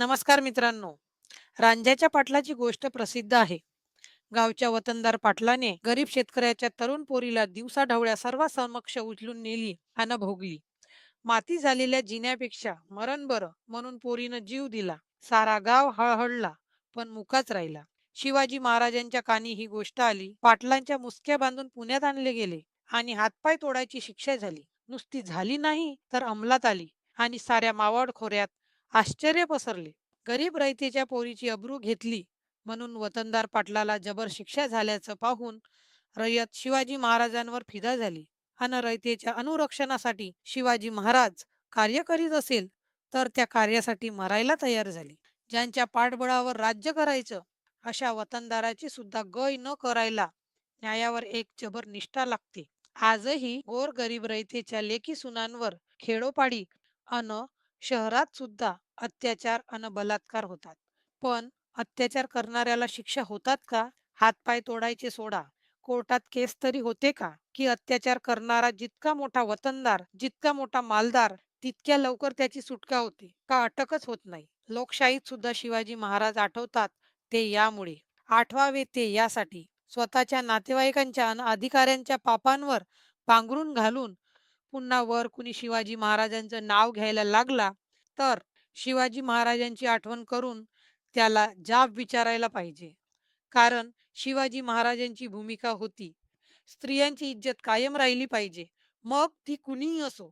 नमस्कार मित्रांनो. रांझ्याच्या पाटलाची गोष्ट प्रसिद्ध आहे. गावच्या वतनदार पाटलाने गरीब शेतकऱ्याच्या तरुण पोरीला दिवसा ढवळ्या समक्ष उचलून नेली आणि भोगली. माती झालेल्या जिन्यापेक्षा मरण बरं म्हणून पोरीनं जीव दिला. सारा गाव हळहळला पण मुकाच राहिला. शिवाजी महाराजांच्या कानी ही गोष्ट आली पाटलांच्या मुसक्या बांधून पुण्यात आणले गेले आणि हातपाय तोडायची शिक्षा झाली. नुसती झाली नाही तर अंमलात आली आणि साऱ्या मावळ खोऱ्यात आश्चर्य पसरले. गरीब रयतेच्या पोरीची अब्रू घेतली म्हणून वतनदार पाटलाला जबर शिक्षा झाल्याचं पाहून रयत शिवाजी महाराजांवर फिदा झाली. अन रयतेच्या अनुरक्षणासाठी शिवाजी महाराज कार्य करीत असेल तर त्या कार्यासाठी मरायला तयार झाले. ज्यांच्या पाठबळावर राज्य करायचं अशा वतनदाराची सुद्धा गय न करायला न्यायावर एक जबर निष्ठा लागते. आजही गोर गरीब रयतेच्या लेखी सुनांवर खेडोपाडी अन शहरात सुद्धा अत्याचार अन बलात्कार होतात. पण अत्याचार करणाऱ्याला शिक्षा होतात का? हातपाय तोडायचे सोडा. कोर्टात केस तरी होते का? की अत्याचार करणारा जितका मोठा वतनदार जितका मोठा मालदार तितक्या लवकर त्याची सुटका होते. का अटकच होत नाही? लोकशाहीत सुद्धा शिवाजी महाराज आठवतात ते यामुळे. आठवावे ते यासाठी. स्वतःच्या नातेवाईकांच्या अन अधिकाऱ्यांच्या पापांवर पांघरून घालून पुन्हा वर कुणी शिवाजी महाराजांचं नाव घ्यायला लागला तर शिवाजी महाराजांची आठवण करून त्याला जाब विचारायला पाहिजे. कारण शिवाजी महाराजांची भूमिका होती. स्त्रियांची इज्जत कायम राहिली पाहिजे. मग ती कुणीही असो.